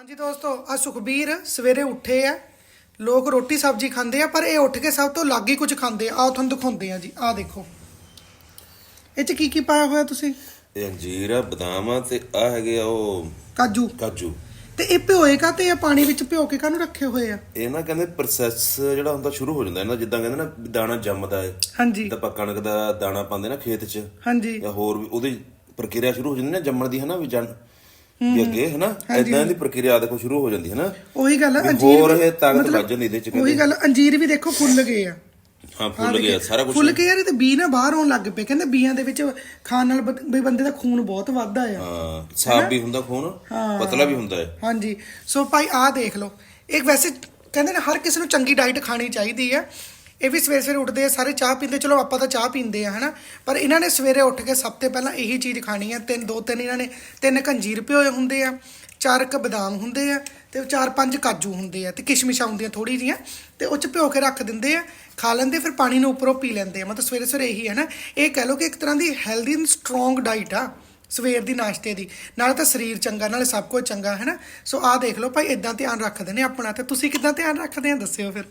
ਹਾਂਜੀ ਦੋਸਤੋ ਆ ਸੁਖਬੀਰ ਸਵੇਰੇ ਉੱਠੇ ਆ। ਲੋਕ ਰੋਟੀ ਸਬਜ਼ੀ ਖਾਂਦੇ ਆ ਪਰ ਇਹ ਉੱਠ ਕੇ ਸਭ ਤੋਂ ਲੱਗ ਹੀ ਕੁਝ ਖਾਂਦੇ ਆ। ਆਓ ਤੁਹਾਨੂੰ ਦਿਖਾਉਂਦੇ ਆ ਜੀ ਆ ਦੇਖੋ। ਇਹ ਚ ਕੀ ਕੀ ਪਾਇਆ ਹੋਇਆ ਤੁਸੀਂ? ਇਹ ਅੰਜੀਰ ਆ ਬਦਾਮ ਆ ਤੇ ਆ ਹੈਗੇ ਆ ਉਹ ਕਾਜੂ। ਕਾਜੂ। ਤੇ ਇਹ ਭਿਓਏ ਕਾ ਤੇ ਇਹ ਪਾਣੀ ਵਿੱਚ ਭਿਓ ਕੇ ਕਾਹਨੂੰ ਰੱਖੇ ਹੋਏ ਆ? ਇਹ ਨਾ ਕਹਿੰਦੇ ਪ੍ਰੋਸੈਸ ਜਿਹੜਾ ਹੁੰਦਾ ਸ਼ੁਰੂ ਹੋ ਜਾਂਦਾ ਇਹਨਾਂ ਜਿੱਦਾਂ ਕਹਿੰਦੇ ਨਾ ਦਾਣਾ ਜੰਮਦਾ ਹੈ। ਹਾਂਜੀ। ਤਾਂ ਆਪਾਂ ਕਣਕ ਦਾ ਦਾਣਾ ਪਾਉਂਦੇ ਨਾ ਖੇਤ 'ਚ ਹਾਂਜੀ। ਜਾਂ ਹੋਰ ਵੀ ਉਹਦੀ ਪ੍ਰਕਿਰਿਆ ਸ਼ੁਰੂ ਹੋ ਜਾਂਦੀ ਨਾ ਜੰਮਣ ਦੀ ਹਨਾ ਵੀ ਜਨ ਵੀ ਅੱਗੇ ਹਨਾ? ਇਦਾਂ ਦੀ ਪ੍ਰਕਿਰਿਆ ਦੇਖੋ ਸ਼ੁਰੂ ਹੋ ਜਾਂਦੀ ਹਨਾ ਉਹੀ ਗੱਲ ਆ ਅੰਜੀਰ ਹੋਰ ਇਹ ਤਾਕਤ ਵੱਜ ਜਾਂਦੀ ਇਹਦੇ 'ਚ ਉਹੀ ਗੱਲ ਅੰਜੀਰ ਵੀ ਦੇਖੋ ਫੁੱਲ ਗਏ ਆ। ਹਾਂ ਫੁੱਲ ਗਿਆ ਸਾਰਾ ਕੁਝ ਫੁੱਲ ਇਹ ਤੇ ਬੀ ਨਾ ਬਾਹਰ ਆਉਣ ਲੱਗ ਪਏ। ਕਹਿੰਦੇ ਬੀਆਂ ਦੇ ਵਿੱਚ ਖਾਣ ਨਾਲ ਬ- ਵੀ ਬੰਦੇ ਦਾ ਖੂਨ ਬਹੁਤ ਵੱਧਦਾ ਆ। ਹਾਂ ਸਾਫ਼ ਵੀ ਹੁੰਦਾ ਖੂਨ ਪਤਲਾ ਵੀ ਹੁੰਦਾ ਹੈ। ਹਾਂਜੀ। ਸੋ ਭਾਈ ਆਹ ਦੇਖ ਲਓ। ਇੱਕ ਵੈਸੇ ਕਹਿੰਦੇ ਨੇ ਹਰ ਕਿਸੇ ਨੂੰ ਚੰਗੀ ਡਾਈਟ ਖਾਣੀ ਚਾਹੀਦੀ ਹੈ ਇਹ ਵੀ ਸਵੇਰੇ ਸਵੇਰੇ ਉੱਠਦੇ ਆ, ਸਾਰੇ ਚਾਹ ਪੀਂਦੇ, ਚਲੋ ਆਪਾਂ ਤਾਂ ਚਾਹ ਪੀਂਦੇ ਆ, ਹਨਾ? ਪਰ ਇਹਨਾਂ ਨੇ ਸਵੇਰੇ ਉੱਠ ਕੇ ਸਭ ਤੋਂ ਪਹਿਲਾਂ ਇਹੀ ਚੀਜ਼ ਖਾਣੀ ਆ, ਤਿੰਨ, ਦੋ, ਤਿੰਨ ਇਹਨਾਂ ਨੇ, ਤਿੰਨ ਕੰਜੀਰ ਪਿਓਏ ਹੁੰਦੇ ਆ, ਚਾਰ ਕ ਬਦਾਮ ਹੁੰਦੇ ਆ, ਤੇ ਚਾਰ ਪੰਜ ਕਾਜੂ ਹੁੰਦੇ ਆ, ਤੇ ਕਿਸ਼ਮਿਸ਼ਾਂ ਹੁੰਦੀਆਂ ਥੋੜੀ ਜੀਆਂ ਤੇ ਉਹ ਚ ਭਿਓ ਕੇ ਰੱਖ ਦਿੰਦੇ ਆ, ਖਾ ਲੈਂਦੇ, ਫਿਰ ਪਾਣੀ ਨੂੰ ਉੱਪਰੋਂ ਪੀ ਲੈਂਦੇ ਆ। ਮਤਲਬ ਸਵੇਰੇ ਸਵੇਰੇ ਇਹੀ ਹੈ ਨਾ ਇਹ ਕਹਿ ਲਓ ਕਿ ਇੱਕ ਤਰ੍ਹਾਂ ਦੀ ਹੈਲਦੀ ਐਂਡ ਸਟਰੋਂਗ ਡਾਈਟ ਆ, ਸਵੇਰ ਦੀ ਨਾਸ਼ਤੇ ਦੀ। ਨਾਲੇ ਤਾਂ ਸਰੀਰ ਚੰਗਾ, ਨਾਲੇ ਸਭ ਕੁਝ ਚੰਗਾ ਹੈ ਨਾ ਸੋ ਆਹ ਦੇਖ ਲਓ ਭਾਈ ਇਦਾਂ ਧਿਆਨ ਰੱਖਦੇ ਨੇ ਆਪਣਾ, ਤੇ ਤੁਸੀਂ ਕਿਦਾਂ ਧਿਆਨ ਰੱਖਦੇ ਆ? ਦੱਸਿਓ ਫਿਰ।